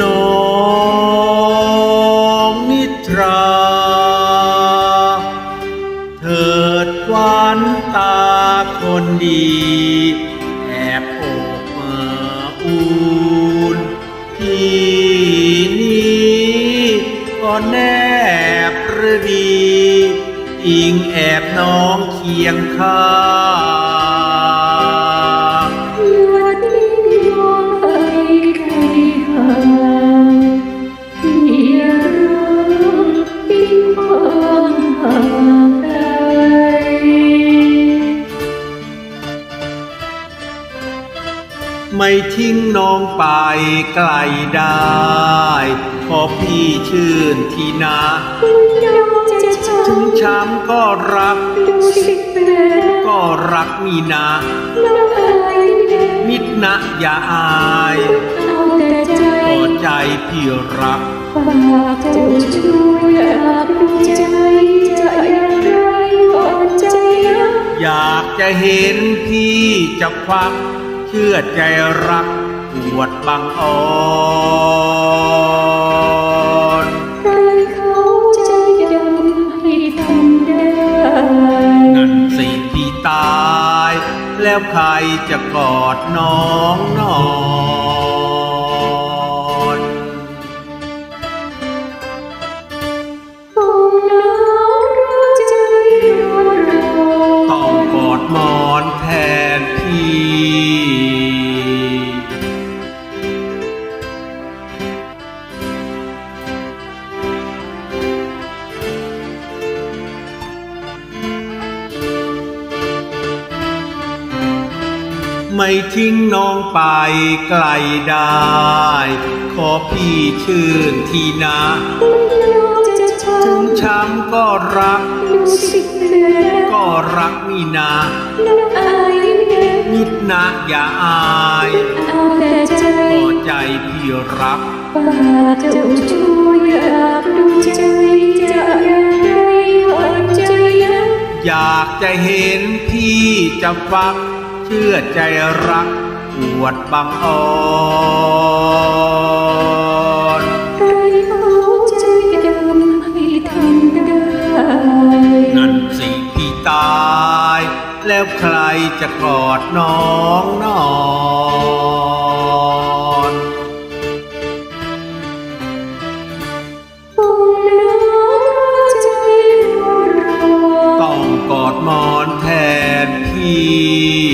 น้องนิทรา เถิดวันตาคนดี แอบโอบเมื่ออุ่นที่นี้ก็แนบระดี อิงแอบน้องเคียงข้า ไม่ทิ้งน้องไปไกลได้เพอพี่ชื่นที่นาน้องจะชถึมงช้ำก็รักดูสิแม่ก็รักมีนาน้องอายแม่มิดนะอย่าอายเอาแต่ใจก็ใจพี่รักปากเจ้าช่วยอยากดูใจจะอย่างไรอ่อนใจนะอยากจะเห็นพี่จะควัก เชื่อใจรักปวดบังอ่อนใครเขาใจดำให้ทำได้นั่นสิพี่ตาย แล้วใครจะกอดน้องนอน ไม่ทิ้งน้องไปไกลได้ ขอพี่ชื่นทีนะน้องจะชถึมงช้ำก็รักดูสิแม่ก็รักนี่นาน้องอายแม่นิดนะอย่าอายเอาแต่ใจก็ใจพี่รักปากเจ้าช่วยอยากดูใจจะอย่างไรอ่อนใจนะอยากจะเห็นพี่จะฟัง เชื่อใจรักปวดบังอ่อนใครเขาใจดำให้ทำได้นั่นสิพี่ตาย แล้วใครจะกอดน้องนอนคงหนาวร้าวใจร้อนรอต้องกอดหมอนแทนพี่